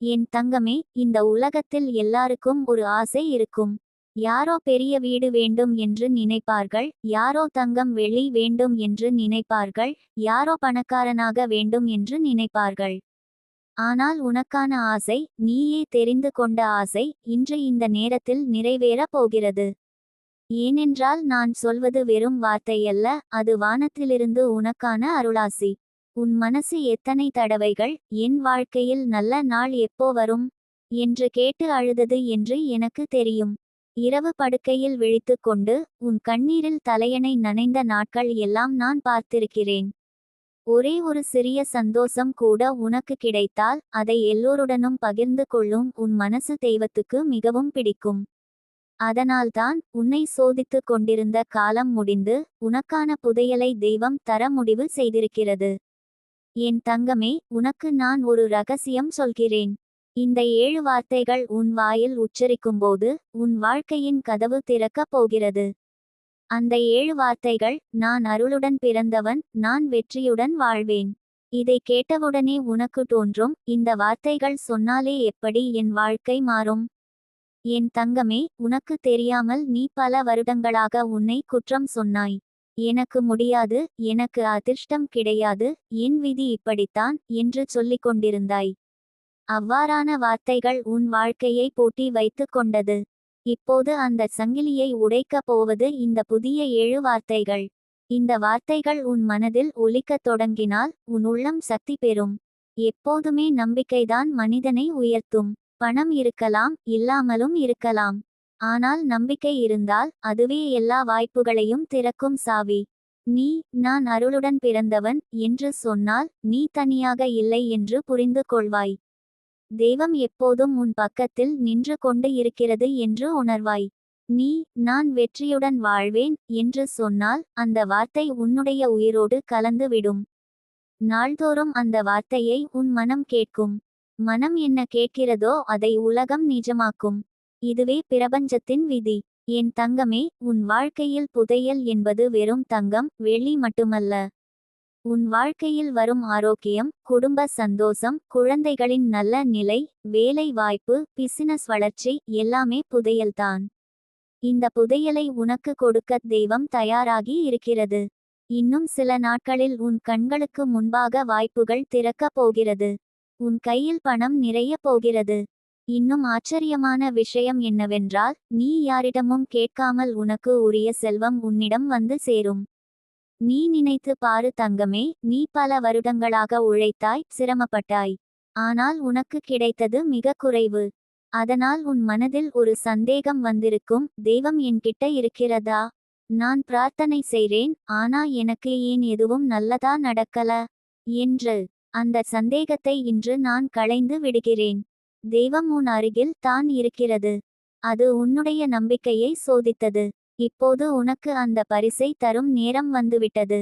என் தங்கமே இந்த உலகத்தில் எல்லாருக்கும் ஒரு ஆசை இருக்கும். யாரோ பெரிய வீடு வேண்டும் என்று நினைப்பார்கள் யாரோ தங்கம் வெளி வேண்டும் என்று நினைப்பார்கள் யாரோ பணக்காரனாக வேண்டும் என்று நினைப்பார்கள். ஆனால் உனக்கான ஆசை நீயே தெரிந்து கொண்ட ஆசை இன்று இந்த நேரத்தில் நிறைவேறப் போகிறது. ஏனென்றால் நான் சொல்வது வெறும் வார்த்தையல்ல அது வானத்திலிருந்து உனக்கான அருளாசி. உன் மனசு எத்தனை தடவைகள் என் வாழ்க்கையில் நல்ல நாள் எப்போ வரும்? என்று கேட்டு அழுதது என்று எனக்கு தெரியும். இரவு படுக்கையில் விழித்து கொண்டு உன் கண்ணீரில் தலையணை நனைந்த நாட்கள் எல்லாம் நான் பார்த்திருக்கிறேன். ஒரே ஒரு சிறிய சந்தோஷம் கூட உனக்கு கிடைத்தால் அதை எல்லோருடனும் பகிர்ந்து கொள்ளும் உன் மனசு தெய்வத்துக்கு மிகவும் பிடிக்கும். அதனால்தான் உன்னை சோதித்துக் கொண்டிருந்த காலம் முடிந்து உனக்கான புதையலை தெய்வம் தர முடிவு செய்திருக்கிறது. என் தங்கமே உனக்கு நான் ஒரு ரகசியம் சொல்கிறேன். இந்த ஏழு வார்த்தைகள் உன் வாயில் உச்சரிக்கும்போது உன் வாழ்க்கையின் கதவு திறக்கப் போகிறது. அந்த ஏழு வார்த்தைகள் நான் அருளுடன் பிறந்தவன் நான் வெற்றியுடன் வாழ்வேன். இதை கேட்டவுடனே உனக்கு தோன்றும் இந்த வார்த்தைகள் சொன்னாலே எப்படி என் வாழ்க்கை மாறும்? என் தங்கமே உனக்கு தெரியாமல் நீ பல வருடங்களாக உன்னை குற்றம் சொன்னாய். எனக்கு முடியாது எனக்கு அதிர்ஷ்டம் கிடையாது என் விதி இப்படித்தான் என்று சொல்லிக் கொண்டிருந்தாய். அவ்வாறான வார்த்தைகள் உன் வாழ்க்கையை போட்டி வைத்துக் கொண்டது. இப்போது அந்த சங்கிலியை உடைக்கப் போவது இந்த புதிய ஏழு வார்த்தைகள். இந்த வார்த்தைகள் உன் மனதில் ஒலிக்கத் தொடங்கினால் உன் உள்ளம் சக்தி பெறும். எப்போதுமே நம்பிக்கைதான் மனிதனை உயர்த்தும். பணம் இருக்கலாம் இல்லாமலும் இருக்கலாம். ஆனால் நம்பிக்கை இருந்தால் அதுவே எல்லா வாய்ப்புகளையும் திறக்கும் சாவி. நீ நான் அருளுடன் பிறந்தவன் என்று சொன்னால் நீ தனியாக இல்லை என்று புரிந்து கொள்வாய். தெய்வம் எப்போதும் உன் பக்கத்தில் நின்று கொண்டு இருக்கிறது என்று உணர்வாய். நீ நான் வெற்றியுடன் வாழ்வேன் என்று சொன்னால் அந்த வார்த்தை உன்னுடைய உயிரோடு கலந்து விடும். நாள்தோறும் அந்த வார்த்தையை உன் மனம் கேட்கும். மனம் என்ன கேட்கிறதோ அதை உலகம் நிஜமாக்கும். இதுவே பிரபஞ்சத்தின் விதி. என் தங்கமே உன் வாழ்க்கையில் புதையல் என்பது வெறும் தங்கம் வெள்ளி மட்டுமல்ல. உன் வாழ்க்கையில் வரும் ஆரோக்கியம் குடும்ப சந்தோஷம் குழந்தைகளின் நல்ல நிலை வேலை வாய்ப்பு பிசினஸ் வளர்ச்சி எல்லாமே புதையல்தான் இந்த புதையலை உனக்கு கொடுக்க தெய்வம் தயாராகி இருக்கிறது. இன்னும் சில நாட்களில் உன் கண்களுக்கு முன்பாக வாய்ப்புகள் திறக்கப் போகிறது. உன் கையில் பணம் நிறைய போகிறது. இன்னும் ஆச்சரியமான விஷயம் என்னவென்றால் நீ யாரிடமும் கேட்காமல் உனக்கு உரிய செல்வம் உன்னிடம் வந்து சேரும். நீ நினைத்து பாரு தங்கமே நீ பல வருடங்களாக உழைத்தாய் சிரமப்பட்டாய். ஆனால் உனக்கு கிடைத்தது மிக குறைவு. அதனால் உன் மனதில் ஒரு சந்தேகம் வந்திருக்கும் தெய்வம் என்கிட்ட இருக்கிறதா? நான் பிரார்த்தனை செய்றேன் ஆனா எனக்கு ஏன் எதுவும் நல்லதா நடக்கல? என்று. அந்த சந்தேகத்தை இன்று நான் களைந்து விடுகிறேன். தெய்வம் உன் அருகில் தான் இருக்கிறது. அது உன்னுடைய நம்பிக்கையை சோதித்தது. இப்போது உனக்கு அந்த பரிசை தரும் நேரம் வந்துவிட்டது.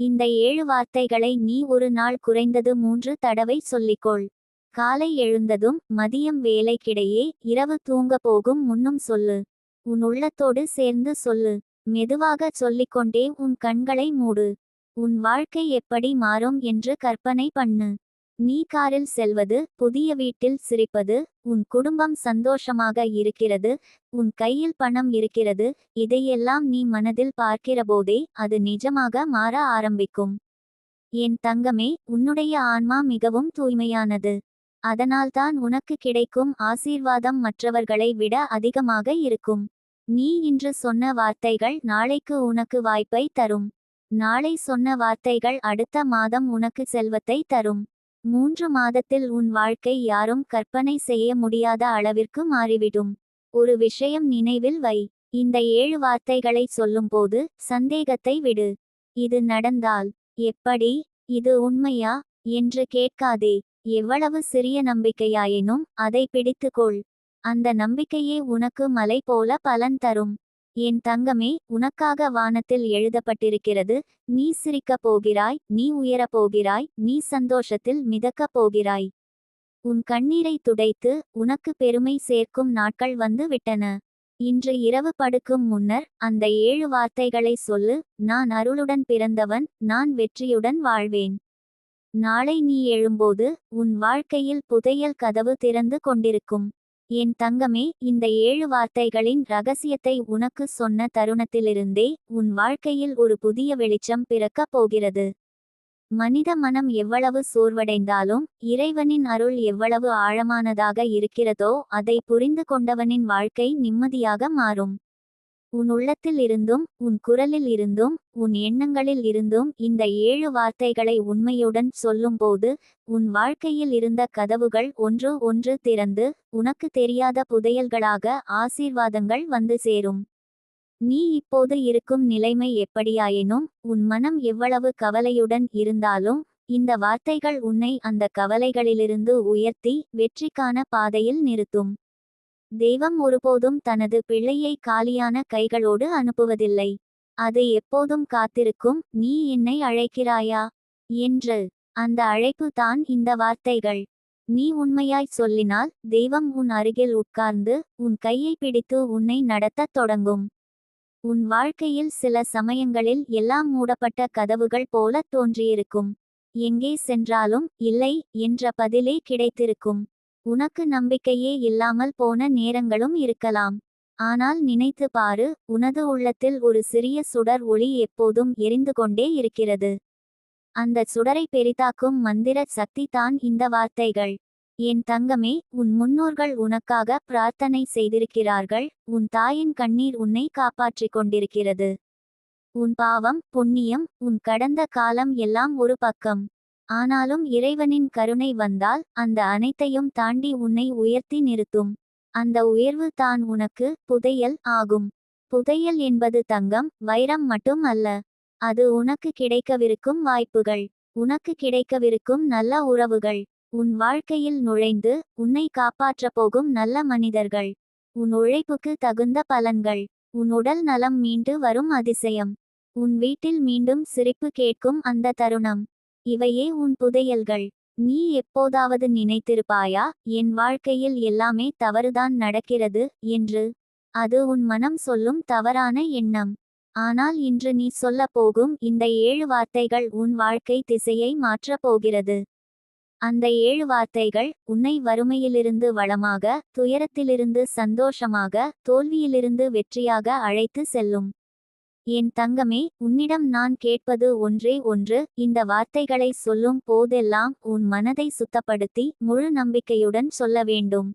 இந்த ஏழு வார்த்தைகளை நீ ஒரு நாள் குறைந்தது மூன்று தடவை சொல்லிக்கொள். காலை எழுந்ததும் மதியம் வேலைக்கிடையே இரவு தூங்க போகும் முன்னும் சொல்லு. உன் உள்ளத்தோடு சேர்ந்து சொல்லு. மெதுவாக சொல்லிக்கொண்டே உன் கண்களை மூடு. உன் வாழ்க்கை எப்படி மாறும் என்று கற்பனை பண்ணு. நீ காரில் செல்வது புதிய வீட்டில் சிரிப்பது உன் குடும்பம் சந்தோஷமாக இருக்கிறது உன் கையில் பணம் இருக்கிறது இதையெல்லாம் நீ மனதில் பார்க்கிறபோதே அது நிஜமாக மாற ஆரம்பிக்கும். என் தங்கமே உன்னுடைய ஆன்மா மிகவும் தூய்மையானது. அதனால்தான் உனக்கு கிடைக்கும் ஆசீர்வாதம் மற்றவர்களை விட அதிகமாக இருக்கும். நீ இன்று சொன்ன வார்த்தைகள் நாளைக்கு உனக்கு வாய்ப்பை தரும். நாளை சொன்ன வார்த்தைகள் அடுத்த மாதம் உனக்கு செல்வத்தை தரும். மூன்று மாதத்தில் உன் வாழ்க்கை யாரும் கற்பனை செய்ய முடியாத அளவிற்கு மாறிவிடும். ஒரு விஷயம் நினைவில் வை. இந்த ஏழு வார்த்தைகளை சொல்லும்போது சந்தேகத்தை விடு. இது நடந்தால் எப்படி? இது உண்மையா? என்று கேட்காதே. எவ்வளவு சிறிய நம்பிக்கையாயினும் அதை பிடித்துக்கொள். அந்த நம்பிக்கையே உனக்கு மலை போல பலன் தரும். என் தங்கமே உனக்காக வானத்தில் எழுதப்பட்டிருக்கிறது நீ சிரிக்கப் போகிறாய் நீ உயரப் போகிறாய் நீ சந்தோஷத்தில் மிதக்கப் போகிறாய். உன் கண்ணீரை துடைத்து உனக்கு பெருமை சேர்க்கும் நாட்கள் வந்து விட்டன. இன்று இரவு படுக்கும் முன்னர் அந்த ஏழு வார்த்தைகளை சொல்லு நான் அருளுடன் பிறந்தவன் நான் வெற்றியுடன் வாழ்வேன். நாளை நீ எழும்போது உன் வாழ்க்கையில் புதையல் கதவு திறந்து கொண்டிருக்கும். என் தங்கமே இந்த ஏழு வார்த்தைகளின் ரகசியத்தை உனக்கு சொன்ன தருணத்திலிருந்தே உன் வாழ்க்கையில் ஒரு புதிய வெளிச்சம் பிறக்கப் போகிறது. மனித மனம் எவ்வளவு சோர்வடைந்தாலும் இறைவனின் அருள் எவ்வளவு ஆழமானதாக இருக்கிறதோ அதை புரிந்து கொண்டவனின் வாழ்க்கை நிம்மதியாக மாறும். உன் உள்ளத்தில் இருந்தும் உன் குரலில் இருந்தும் உன் எண்ணங்களில் இருந்தும் இந்த ஏழு வார்த்தைகளை உண்மையுடன் சொல்லும்போது உன் வாழ்க்கையில் இருந்த கதவுகள் ஒன்று ஒன்று திறந்து உனக்கு தெரியாத புதையல்களாக ஆசீர்வாதங்கள் வந்து சேரும். நீ இப்போது இருக்கும் நிலைமை எப்படியாயினும் உன் மனம் எவ்வளவு கவலையுடன் இருந்தாலும் இந்த வார்த்தைகள் உன்னை அந்த கவலைகளிலிருந்து உயர்த்தி வெற்றிக்கான பாதையில் நிறுத்தும். தெய்வம் ஒருபோதும் தனது பிள்ளையை காலியான கைகளோடு அனுப்புவதில்லை. அது எப்போதும் காத்திருக்கும் நீ என்னை அழைக்கிறாயா என்று. அந்த அழைப்பு தான் இந்த வார்த்தைகள். நீ உண்மையாய் சொல்லினால் தெய்வம் உன் அருகில் உட்கார்ந்து உன் கையை பிடித்து உன்னை நடத்தத் தொடங்கும். உன் வாழ்க்கையில் சில சமயங்களில் எல்லாம் மூடப்பட்ட கதவுகள் போல தோன்றியிருக்கும். எங்கே சென்றாலும் இல்லை என்ற பதிலே கிடைத்திருக்கும். உனக்கு நம்பிக்கையே இல்லாமல் போன நேரங்களும் இருக்கலாம். ஆனால் நினைத்து பாரு உனது உள்ளத்தில் ஒரு சிறிய சுடர் ஒளி எப்போதும் எரிந்து கொண்டே இருக்கிறது. அந்த சுடரை பெரிதாக்கும் மந்திர சக்தி தான் இந்த வார்த்தைகள். என் தங்கமே உன் முன்னோர்கள் உனக்காக பிரார்த்தனை செய்திருக்கிறார்கள் உன் தாயின் கண்ணீர் உன்னை காப்பாற்றிக் கொண்டிருக்கிறது. உன் பாவம் புண்ணியம் உன் கடந்த காலம் எல்லாம் ஒரு பக்கம். ஆனாலும் இறைவனின் கருணை வந்தால் அந்த அனைத்தையும் தாண்டி உன்னை உயர்த்தி நிறுத்தும். அந்த உயர்வு தான் உனக்கு புதையல் ஆகும். புதையல் என்பது தங்கம் வைரம் மட்டும் அல்ல. அது உனக்கு கிடைக்கவிருக்கும் வாய்ப்புகள். உனக்கு கிடைக்கவிருக்கும் நல்ல உறவுகள். உன் வாழ்க்கையில் நுழைந்து உன்னை காப்பாற்றப் போகும் நல்ல மனிதர்கள். உன் உழைப்புக்கு தகுந்த பலன்கள். உன் உடல் நலம் மீண்டு வரும் அதிசயம். உன் வீட்டில் மீண்டும் சிரிப்பு கேட்கும் அந்த தருணம். இவையே உன் புதையல்கள். நீ எப்போதாவது நினைத்திருப்பாயா? என் வாழ்க்கையில் எல்லாமே தவறுதான் நடக்கிறது என்று. அது உன் மனம் சொல்லும் தவறான எண்ணம். ஆனால் இன்று நீ சொல்ல போகும் இந்த ஏழு வார்த்தைகள் உன் வாழ்க்கை திசையை மாற்றப் போகிறது. அந்த ஏழு வார்த்தைகள் உன்னை வறுமையிலிருந்து வளமாக துயரத்திலிருந்து சந்தோஷமாக தோல்வியிலிருந்து வெற்றியாக அழைத்து செல்லும். என் தங்கமே உன்னிடம் நான் கேட்பது ஒன்றே ஒன்று. இந்த வார்த்தைகளை சொல்லும் போதெல்லாம் உன் மனதை சுத்தப்படுத்தி முழு நம்பிக்கையுடன் சொல்ல வேண்டும்.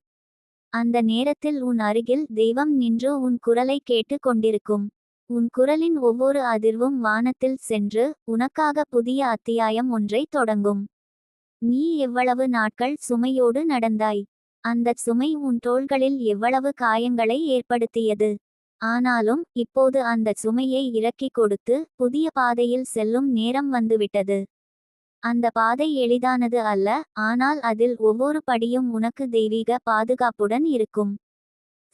அந்த நேரத்தில் உன் அருகில் தெய்வம் நின்று உன் குரலை கேட்டு கொண்டிருக்கும். உன் குரலின் ஒவ்வொரு அதிர்வும் வானத்தில் சென்று உனக்காக புதிய அத்தியாயம் ஒன்றை தொடங்கும். நீ எவ்வளவு நாட்கள் சுமையோடு நடந்தாய். அந்த சுமை உன் தோள்களில் எவ்வளவு காயங்களை ஏற்படுத்தியது. ஆனாலும் இப்போது அந்த சுமையை இறக்கிக் கொடுத்து புதிய பாதையில் செல்லும் நேரம் வந்துவிட்டது. அந்த பாதை எளிதானது அல்ல ஆனால் அதில் ஒவ்வொரு படியும் உனக்கு தெய்வீக பாதுகாப்புடன் இருக்கும்.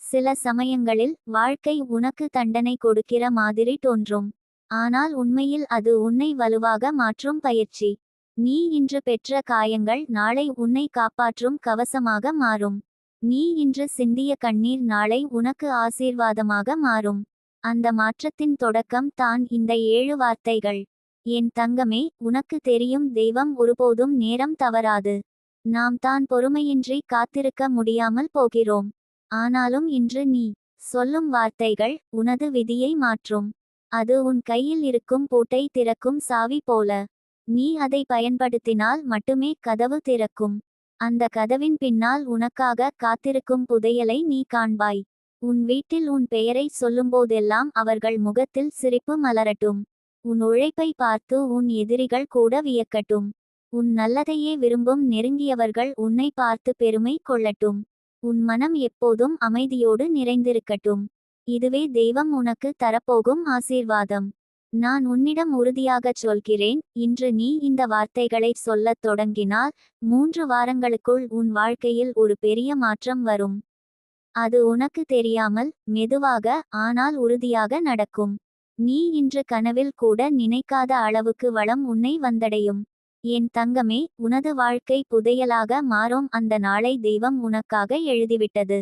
சில சமயங்களில் வாழ்க்கை உனக்கு தண்டனை கொடுக்கிற மாதிரி தோன்றும். ஆனால் உண்மையில் அது உன்னை வலுவாக மாற்றும் பயிற்சி. நீ இன்று பெற்ற காயங்கள் நாளை உன்னை காப்பாற்றும் கவசமாக மாறும். நீ இன்று சிந்திய கண்ணீர் நாளை உனக்கு ஆசீர்வாதமாக மாறும். அந்த மாற்றத்தின் தொடக்கம் தான் இந்த ஏழு வார்த்தைகள். என் தங்கமே உனக்கு தெரியும் தெய்வம் ஒருபோதும் நேரம் தவறாது. நாம் தான் பொறுமையின்றி காத்திருக்க முடியாமல் போகிறோம். ஆனாலும் இன்று நீ சொல்லும் வார்த்தைகள் உனது விதியை மாற்றும். அது உன் கையில் இருக்கும் பூட்டை திறக்கும் சாவி போல. நீ அதை பயன்படுத்தினால் மட்டுமே கதவு திறக்கும். அந்த கதவின் பின்னால் உனக்காக காத்திருக்கும் புதையலை நீ காண்பாய். உன் வீட்டில் உன் பெயரை சொல்லும்போதெல்லாம் அவர்கள் முகத்தில் சிரிப்பு மலரட்டும். உன் உழைப்பை பார்த்து உன் எதிரிகள் கூட வியக்கட்டும். உன் நல்லதையே விரும்பும் நெருங்கியவர்கள் உன்னை பார்த்து பெருமை கொள்ளட்டும். உன் மனம் எப்போதும் அமைதியோடு நிறைந்திருக்கட்டும். இதுவே தெய்வம் உனக்கு தரப்போகும் ஆசீர்வாதம். நான் உன்னிடம் உறுதியாகச் சொல்கிறேன். இன்று நீ இந்த வார்த்தைகளை சொல்லத் தொடங்கினால் மூன்று வாரங்களுக்குள் உன் வாழ்க்கையில் ஒரு பெரிய மாற்றம் வரும். அது உனக்கு தெரியாமல் மெதுவாக ஆனால் உறுதியாக நடக்கும். நீ இன்று கனவில் கூட நினைக்காத அளவுக்கு வளம் உன்னை வந்தடையும். என் தங்கமே உனது வாழ்க்கை புதையலாக மாறும். அந்த நாளை தெய்வம் உனக்காக எழுதிவிட்டது.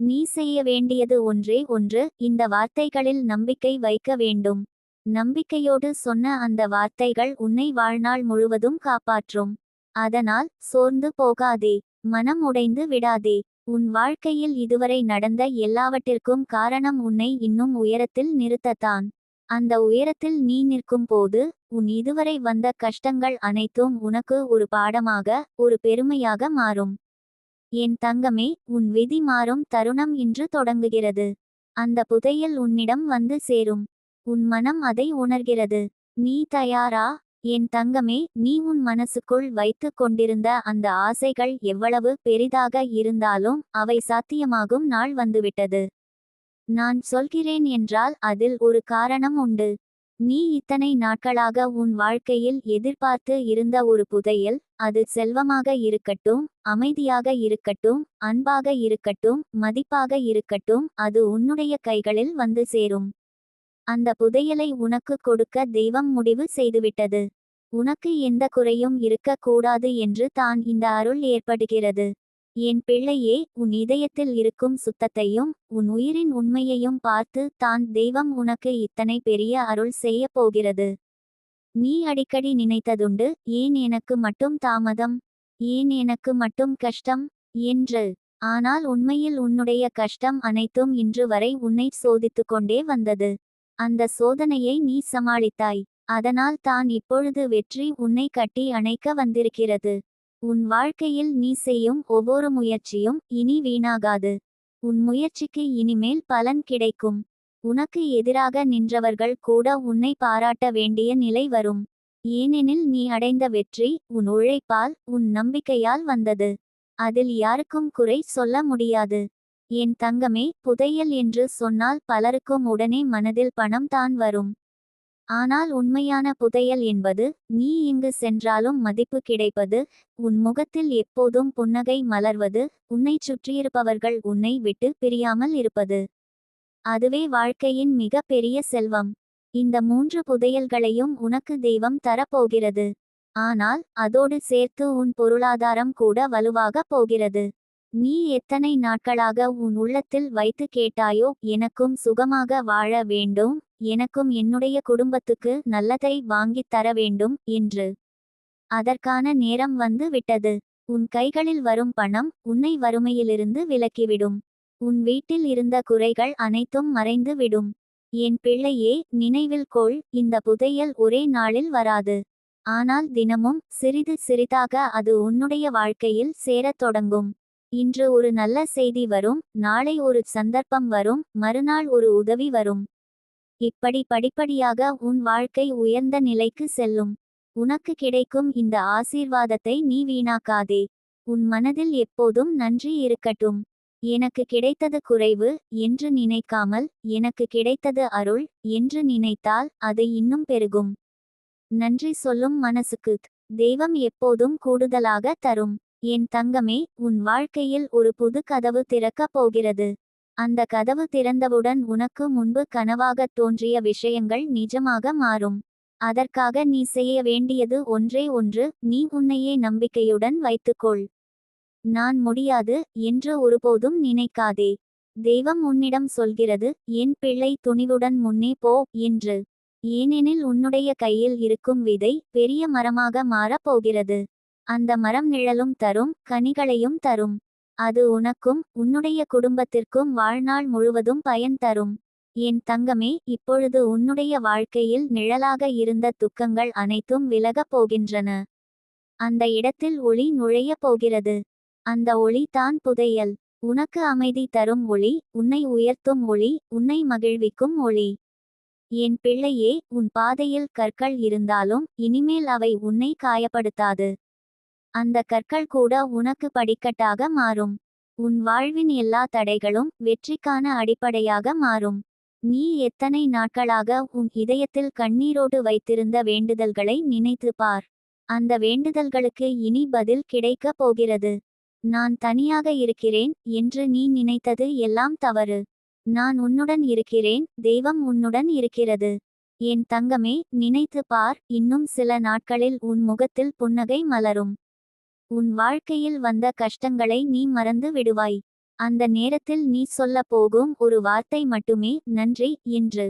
நீ செய்ய வேண்டியது ஒன்றே ஒன்று. இந்த வார்த்தைகளில் நம்பிக்கை வைக்க வேண்டும். நம்பிக்கையோடு சொன்ன அந்த வார்த்தைகள் உன்னை வாழ்நாள் முழுவதும் காப்பாற்றும். அதனால் சோர்ந்து போகாதே மனம் உடைந்து விடாதே. உன் வாழ்க்கையில் இதுவரை நடந்த எல்லாவற்றிற்கும் காரணம் உன்னை இன்னும் உயரத்தில் நிறுத்தத்தான். அந்த உயரத்தில் நீ நிற்கும் போது உன் இதுவரை வந்த கஷ்டங்கள் அனைத்தும் உனக்கு ஒரு பாடமாக ஒரு பெருமையாக மாறும். என் தங்கமே உன் விதி மாறும் தருணம் இன்று தொடங்குகிறது. அந்த புதையல் உன்னிடம் வந்து சேரும். உன் மனம் அதை உணர்கிறது. நீ தயாரா? என் தங்கமே நீ உன் மனசுக்குள் வைத்து கொண்டிருந்த அந்த ஆசைகள் எவ்வளவு பெரிதாக இருந்தாலும் அவை சாத்தியமாகும் நாள் வந்துவிட்டது. நான் சொல்கிறேன் என்றால் அதில் ஒரு காரணம் உண்டு. நீ இத்தனை நாட்களாக உன் வாழ்க்கையில் எதிர்பார்த்து இருந்த ஒரு புதையல் அது செல்வமாக இருக்கட்டும் அமைதியாக இருக்கட்டும் அன்பாக இருக்கட்டும் மதிப்பாக இருக்கட்டும் அது உன்னுடைய கைகளில் வந்து சேரும். அந்த புதையலை உனக்கு கொடுக்க தெய்வம் முடிவு செய்துவிட்டது. உனக்கு எந்த குறையும் இருக்கக் கூடாது என்று தான் இந்த அருள் ஏற்படுகிறது. என் பிள்ளையே உன் இதயத்தில் இருக்கும் சுத்தத்தையும் உன் உயிரின் உண்மையையும் பார்த்து தான் தெய்வம் உனக்கு இத்தனை பெரிய அருள் செய்யப் போகிறது. நீ அடிக்கடி நினைத்ததுண்டு ஏன் எனக்கு மட்டும் தாமதம்? ஏன் எனக்கு மட்டும் கஷ்டம்? என்று. ஆனால் உண்மையில் உன்னுடைய கஷ்டம் அனைத்தும் இன்று வரை உன்னை சோதித்து கொண்டே வந்தது. அந்த சோதனையை நீ சமாளித்தாய். அதனால் தான் இப்பொழுது வெற்றி உன்னை கட்டி அணைக்க வந்திருக்கிறது. உன் வாழ்க்கையில் நீ செய்யும் ஒவ்வொரு முயற்சியும் இனி வீணாகாது. உன் முயற்சிக்கு இனிமேல் பலன் கிடைக்கும். உனக்கு எதிராக நின்றவர்கள் கூட உன்னை பாராட்ட வேண்டிய நிலை வரும். ஏனெனில் நீ அடைந்த வெற்றி உன் உழைப்பால் உன் நம்பிக்கையால் வந்தது. அதில் யாருக்கும் குறை சொல்ல முடியாது. என் தங்கமே புதையல் என்று சொன்னால் பலருக்கும் உடனே மனதில் பணம் தான் வரும். ஆனால் உண்மையான புதையல் என்பது நீ இங்கு சென்றாலும் மதிப்பு கிடைப்பது உன் முகத்தில் எப்போதும் புன்னகை மலர்வது உன்னைச் சுற்றியிருப்பவர்கள் உன்னை விட்டு பிரியாமல் இருப்பது. அதுவே வாழ்க்கையின் மிக பெரிய செல்வம். இந்த மூன்று புதையல்களையும் உனக்கு தெய்வம் தரப்போகிறது. ஆனால் அதோடு சேர்த்து உன் பொருளாதாரம் கூட வலுவாகப் போகிறது. நீ எத்தனை நாட்களாக உன் உள்ளத்தில் வைத்து கேட்டாயோ எனக்கும் சுகமாக வாழ வேண்டும் எனக்கும் என்னுடைய குடும்பத்துக்கு நல்லதை வாங்கித் தர வேண்டும் என்று. அதற்கான நேரம் வந்து விட்டது. உன் கைகளில் வரும் பணம் உன்னை வறுமையிலிருந்து விலக்கிவிடும். உன் வீட்டில் இருந்த குறைகள் அனைத்தும் மறைந்து விடும். என் பிள்ளையே நினைவில் கொள் இந்த புதையல் ஒரே நாளில் வராது. ஆனால் தினமும் சிறிது சிறிதாக அது உன்னுடைய வாழ்க்கையில் சேரத் தொடங்கும். இன்று ஒரு நல்ல செய்தி வரும் நாளை ஒரு சந்தர்ப்பம் வரும் மறுநாள் ஒரு உதவி வரும். இப்படி படிப்படியாக உன் வாழ்க்கை உயர்ந்த நிலைக்கு செல்லும். உனக்கு கிடைக்கும் இந்த ஆசீர்வாதத்தை நீ வீணாக்காதே. உன் மனதில் எப்போதும் நன்றி இருக்கட்டும். எனக்கு கிடைத்தது குறைவு என்று நினைக்காமல் எனக்கு கிடைத்தது அருள் என்று நினைத்தால் அது இன்னும் பெருகும். நன்றி சொல்லும் மனசுக்கு தெய்வம் எப்போதும் கூடுதலாக தரும். என் தங்கமே உன் வாழ்க்கையில் ஒரு புது கதவு திறக்கப் போகிறது. அந்த கதவு திறந்தவுடன் உனக்கு முன்பு கனவாகத் தோன்றிய விஷயங்கள் நிஜமாக மாறும். அதற்காக நீ செய்ய வேண்டியது ஒன்றே ஒன்று நீ உன்னையே நம்பிக்கையுடன் வைத்துக்கொள். நான் முடியாது என்று ஒருபோதும் நினைக்காதே. தெய்வம் உன்னிடம் சொல்கிறது என் பிள்ளை துணிவுடன் முன்னே போ என்று. ஏனெனில் உன்னுடைய கையில் இருக்கும் விதை பெரிய மரமாக மாறப் போகிறது. அந்த மரம் நிழலும் தரும் கனிகளையும் தரும். அது உனக்கும் உன்னுடைய குடும்பத்திற்கும் வாழ்நாள் முழுவதும் பயன் தரும். என் தங்கமே இப்பொழுது உன்னுடைய வாழ்க்கையில் நிழலாக இருந்த துக்கங்கள் அனைத்தும் விலகப் போகின்றன. அந்த இடத்தில் ஒளி நுழையப் போகிறது. அந்த ஒளி தான் புதையல். உனக்கு அமைதி தரும் ஒளி உன்னை உயர்த்தும் ஒளி உன்னை மகிழ்விக்கும் ஒளி. என் பிள்ளையே உன் பாதையில் கற்கள் இருந்தாலும் இனிமேல் அவை உன்னை காயப்படுத்தாது. அந்த கற்கள் கூட உனக்கு படிக்கட்டாக மாறும். உன் வாழ்வின் எல்லா தடைகளும் வெற்றிக்கான அடிப்படையாக மாறும். நீ எத்தனை நாட்களாக உன் இதயத்தில் கண்ணீரோடு வைத்திருந்த வேண்டுதல்களை நினைத்து பார். அந்த வேண்டுதல்களுக்கு இனி பதில் கிடைக்கப் போகிறது. நான் தனியாக இருக்கிறேன் என்று நீ நினைத்தது எல்லாம் தவறு. நான் உன்னுடன் இருக்கிறேன் தெய்வம் உன்னுடன் இருக்கிறது. என் தங்கமே நினைத்து பார் இன்னும் சில நாட்களில் உன் முகத்தில் புன்னகை மலரும். உன் வாழ்க்கையில் வந்த கஷ்டங்களை நீ மறந்து விடுவாய். அந்த நேரத்தில் நீ சொல்ல போகும் ஒரு வார்த்தை மட்டுமே நன்றி என்று.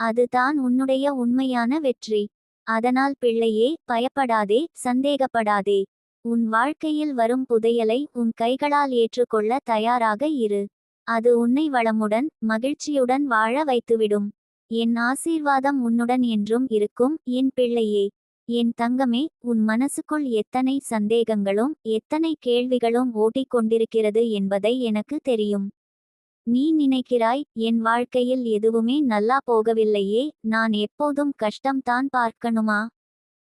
அதுதான் உன்னுடைய உண்மையான வெற்றி. அதனால் பிள்ளையே பயப்படாதே சந்தேகப்படாதே. உன் வாழ்க்கையில் வரும் புதையலை உன் கைகளால் ஏற்றுக்கொள்ள தயாராக இரு. அது உன்னை வளமுடன் மகிழ்ச்சியுடன் வாழ வைத்துவிடும். என் ஆசீர்வாதம் உன்னுடன் என்றும் இருக்கும் என் பிள்ளையே. என் தங்கமே உன் மனசுக்குள் எத்தனை சந்தேகங்களும் எத்தனை கேள்விகளும் ஓட்டிக்கொண்டிருக்கிறது என்பதை எனக்கு தெரியும். நீ நினைக்கிறாய் என் வாழ்க்கையில் எதுவுமே நல்லா போகவில்லையே நான் எப்போதும் கஷ்டம்தான் பார்க்கணுமா?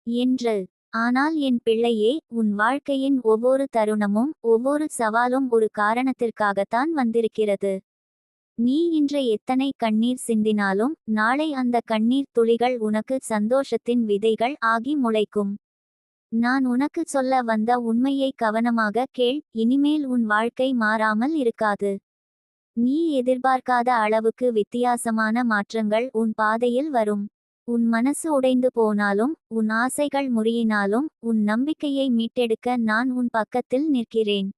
என்று. ஆனால் என் பிள்ளையே உன் வாழ்க்கையின் ஒவ்வொரு தருணமும் ஒவ்வொரு சவாலும் ஒரு காரணத்திற்காகத்தான் வந்திருக்கிறது. நீ இன்று எத்தனை கண்ணீர் சிந்தினாலும் நாளை அந்த கண்ணீர் துளிகள் உனக்கு சந்தோஷத்தின் விதைகள் ஆகி முளைக்கும். நான் உனக்கு சொல்ல வந்த உண்மையை கவனமாக கேள் இனிமேல் உன் வாழ்க்கை மாறாமல் இருக்காது. நீ எதிர்பார்க்காத அளவுக்கு வித்தியாசமான மாற்றங்கள் உன் பாதையில் வரும். உன் மனசு உடைந்து போனாலும் உன் ஆசைகள் முறியினாலும் உன் நம்பிக்கையை மீட்டெடுக்க நான் உன் பக்கத்தில் நிற்கிறேன்.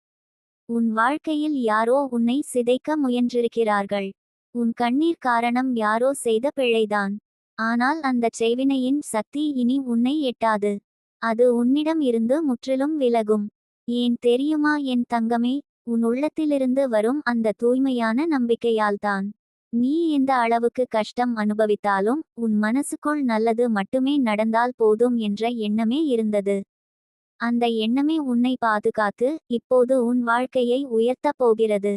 உன் வாழ்க்கையில் யாரோ உன்னை சிதைக்க முயன்றிருக்கிறார்கள். உன் கண்ணீர் காரணம் யாரோ செய்த பிழைதான். ஆனால் அந்த செய்வினையின் சக்தி இனி உன்னை எட்டாது. அது உன்னிடம் இருந்து முற்றிலும் விலகும். ஏன் தெரியுமா என் தங்கமே? உன் உள்ளத்திலிருந்து வரும் அந்த தூய்மையான நம்பிக்கையால்தான். நீ எந்த அளவுக்கு கஷ்டம் அனுபவித்தாலும் உன் மனசுக்குள் நல்லது மட்டுமே நடந்தால் போதும் என்ற எண்ணமே இருந்தது. அந்த எண்ணமே உன்னை பாதுகாத்து இப்போது உன் வாழ்க்கையை உயர்த்தப் போகிறது.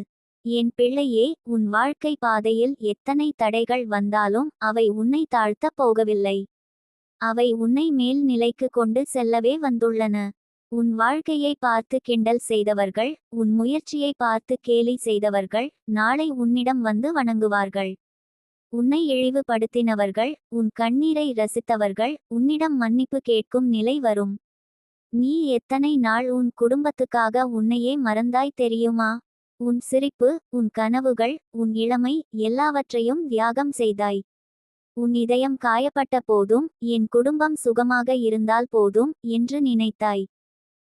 என் பிள்ளையே உன் வாழ்க்கை பாதையில் எத்தனை தடைகள் வந்தாலும் அவை உன்னை தாழ்த்தப் போகவில்லை. அவை உன்னை மேல் நிலைக்கு கொண்டு செல்லவே வந்துள்ளன. உன் வாழ்க்கையை பார்த்து கிண்டல் செய்தவர்கள் உன் முயற்சியை பார்த்து கேலி செய்தவர்கள் நாளை உன்னிடம் வந்து வணங்குவார்கள். உன்னை இழிவுபடுத்தினவர்கள் உன் கண்ணீரை ரசித்தவர்கள் உன்னிடம் மன்னிப்பு கேட்கும் நிலை வரும். நீ எத்தனை நாள் உன் குடும்பத்துக்காக உன்னையே மறந்தாய் தெரியுமா? உன் சிரிப்பு உன் கனவுகள் உன் இளமை எல்லாவற்றையும் தியாகம் செய்தாய். உன் இதயம் காயப்பட்ட போதும் என் குடும்பம் சுகமாக இருந்தால் போதும் என்று நினைத்தாய்.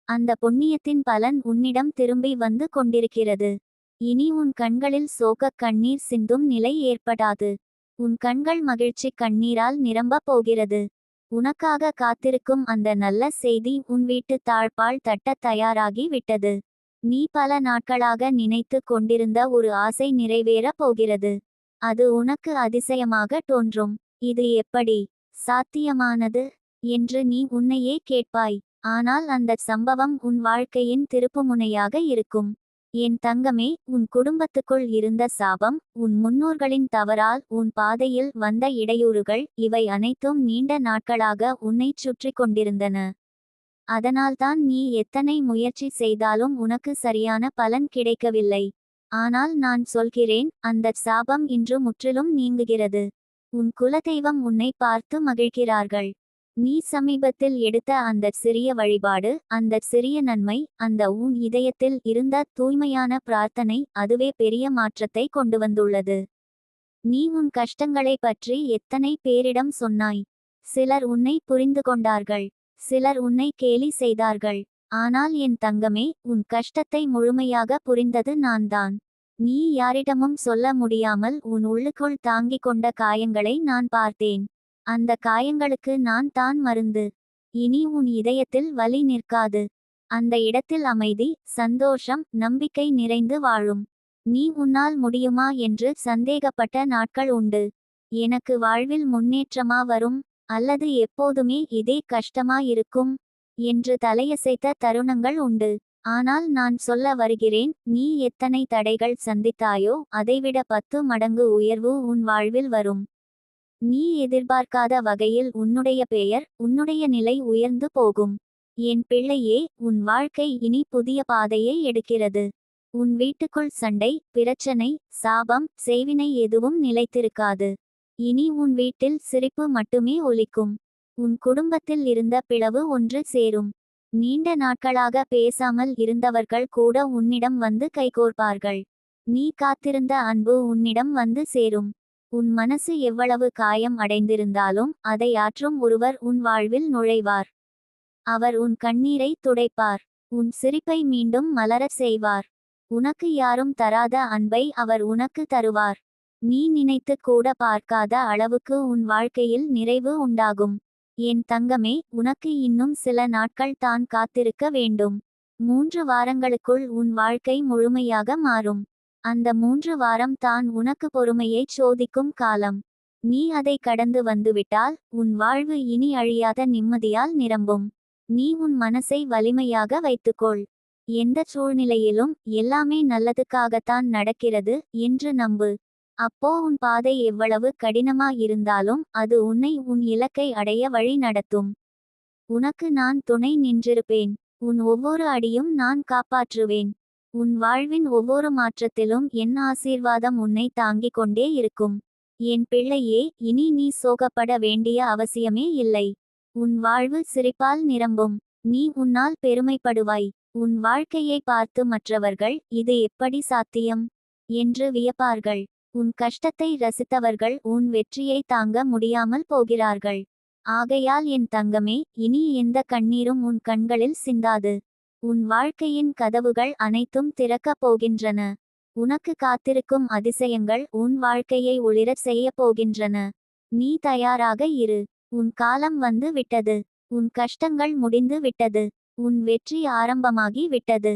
அந்த புண்ணியத்தின் பலன் உன்னிடம் திரும்பி வந்து கொண்டிருக்கிறது. இனி உன் கண்களில் சோகக் கண்ணீர் சிந்தும் நிலை ஏற்படாது. உன் கண்கள் மகிழ்ச்சி கண்ணீரால் நிரம்பப் போகிறது. உனக்காக காத்திருக்கும் அந்த நல்ல செய்தி உன் வீட்டு தாழ்பால் தட்ட தயாராகி விட்டது. நீ பல நாட்களாக நினைத்து கொண்டிருந்த ஒரு ஆசை நிறைவேறப் போகிறது. அது உனக்கு அதிசயமாக தோன்றும். இது எப்படி? சாத்தியமானது? என்று நீ உன்னையே கேட்பாய். ஆனால் அந்த சம்பவம் உன் வாழ்க்கையின் திருப்புமுனையாக இருக்கும். என் தங்கமே உன் குடும்பத்துக்குள் இருந்த சாபம் உன் முன்னோர்களின் தவறால் உன் பாதையில் வந்த இடையூறுகள் இவை அனைத்தும் நீண்ட நாட்களாக உன்னைச் சுற்றி கொண்டிருந்தன. அதனால்தான் நீ எத்தனை முயற்சி செய்தாலும் உனக்கு சரியான பலன் கிடைக்கவில்லை. ஆனால் நான் சொல்கிறேன் அந்த சாபம் இன்று முற்றிலும் நீங்குகிறது. உன் குலதெய்வம் உன்னை பார்த்து மகிழ்கிறார்கள். நீ சமீபத்தில் எடுத்த அந்த சிறிய வழிபாடு அந்த சிறிய நன்மை அந்த உன் இதயத்தில் இருந்த தூய்மையான பிரார்த்தனை அதுவே பெரிய மாற்றத்தை கொண்டு வந்துள்ளது. நீ உன் கஷ்டங்களை பற்றி எத்தனை பேரிடம் சொன்னாய்? சிலர் உன்னை புரிந்து கொண்டார்கள். சிலர் உன்னை கேலி செய்தார்கள். ஆனால் என் தங்கமே உன் கஷ்டத்தை முழுமையாக புரிந்தது நான்தான். நீ யாரிடமும் சொல்ல முடியாமல் உன் உள்ளுக்குள் தாங்கிக் கொண்ட காயங்களை நான் பார்த்தேன். அந்த காயங்களுக்கு நான் தான் மருந்து. இனி உன் இதயத்தில் வலி நிற்காது. அந்த இடத்தில் அமைதி சந்தோஷம் நம்பிக்கை நிறைந்து வாழும். நீ உன்னால் முடியுமா என்று சந்தேகப்பட்ட நாட்கள் உண்டு. எனக்கு வாழ்வில் முன்னேற்றமா வரும் அல்லது எப்போதுமே இதே கஷ்டமா இருக்கும் என்று தலையசைத்த தருணங்கள் உண்டு. ஆனால் நான் சொல்ல வருகிறேன் நீ எத்தனை தடைகள் சந்தித்தாயோ அதைவிட பத்து மடங்கு உயர்வு உன் வாழ்வில் வரும். நீ எதிர்பார்க்காத வகையில் உன்னுடைய பெயர் உன்னுடைய நிலை உயர்ந்து போகும். என் பிள்ளையே உன் வாழ்க்கை இனி புதிய பாதையை எடுக்கிறது. உன் வீட்டுக்குள் சண்டை பிரச்சனை சாபம் செய்வினை எதுவும் நிலைத்திருக்காது. இனி உன் வீட்டில் சிரிப்பு மட்டுமே ஒலிக்கும். உன் குடும்பத்தில் இருந்த பிளவு ஒன்று சேரும். நீண்ட நாட்களாக பேசாமல் இருந்தவர்கள் கூட உன்னிடம் வந்து கைகோர்ப்பார்கள். நீ காத்திருந்த அன்பு உன்னிடம் வந்து சேரும். உன் மனசு எவ்வளவு காயம் அடைந்திருந்தாலும் அதை ஆற்றும் ஒருவர் உன் வாழ்வில் நுழைவார். அவர் உன் கண்ணீரை துடைப்பார். உன் சிரிப்பை மீண்டும் மலரச் செய்வார். உனக்கு யாரும் தராத அன்பை அவர் உனக்கு தருவார். நீ நினைத்து கூட பார்க்காத அளவுக்கு உன் வாழ்க்கையில் நிறைவு உண்டாகும். என் தங்கமே உனக்கு இன்னும் சில நாட்கள் தான் காத்திருக்க வேண்டும். மூன்று வாரங்களுக்குள் உன் வாழ்க்கை முழுமையாக மாறும். அந்த மூன்று வாரம் தான் உனக்கு பொறுமையைச் சோதிக்கும் காலம். நீ அதை கடந்து வந்துவிட்டால் உன் வாழ்வு இனி அழியாத நிம்மதியால் நிரம்பும். நீ உன் மனசை வலிமையாக வைத்துக்கொள். எந்த சூழ்நிலையிலும் எல்லாமே நல்லதுக்காகத்தான் நடக்கிறது என்று நம்பு. அப்போ உன் பாதை எவ்வளவு கடினமா இருந்தாலும் அது உன்னை உன் இலக்கை அடைய வழி நடத்தும். உனக்கு நான் துணை நின்றிருப்பேன். உன் ஒவ்வொரு அடியும் நான் காப்பாற்றுவேன். உன் வாழ்வின் ஒவ்வொரு மாற்றத்திலும் என் ஆசீர்வாதம் உன்னை தாங்கிக் கொண்டே இருக்கும். என் பிள்ளையே இனி நீ சோகப்பட வேண்டிய அவசியமே இல்லை. உன் வாழ்வு சிரிப்பால் நிரம்பும். நீ உன்னால் பெருமைப்படுவாய். உன் வாழ்க்கையை பார்த்து மற்றவர்கள் இது எப்படி சாத்தியம் என்று வியப்பார்கள். உன் கஷ்டத்தை ரசித்தவர்கள் உன் வெற்றியை தாங்க முடியாமல் போகிறார்கள். ஆகையால் என் தங்கமே இனி எந்த கண்ணீரும் உன் கண்களில் சிந்தாது. உன் வாழ்க்கையின் கதவுகள் அனைத்தும் திறக்கப் போகின்றன. உனக்கு காத்திருக்கும் அதிசயங்கள் உன் வாழ்க்கையை ஒளிரச் செய்யப் போகின்றன. நீ தயாராக இரு. உன் காலம் வந்து விட்டது. உன் கஷ்டங்கள் முடிந்து விட்டது. உன் வெற்றி ஆரம்பமாகி விட்டது.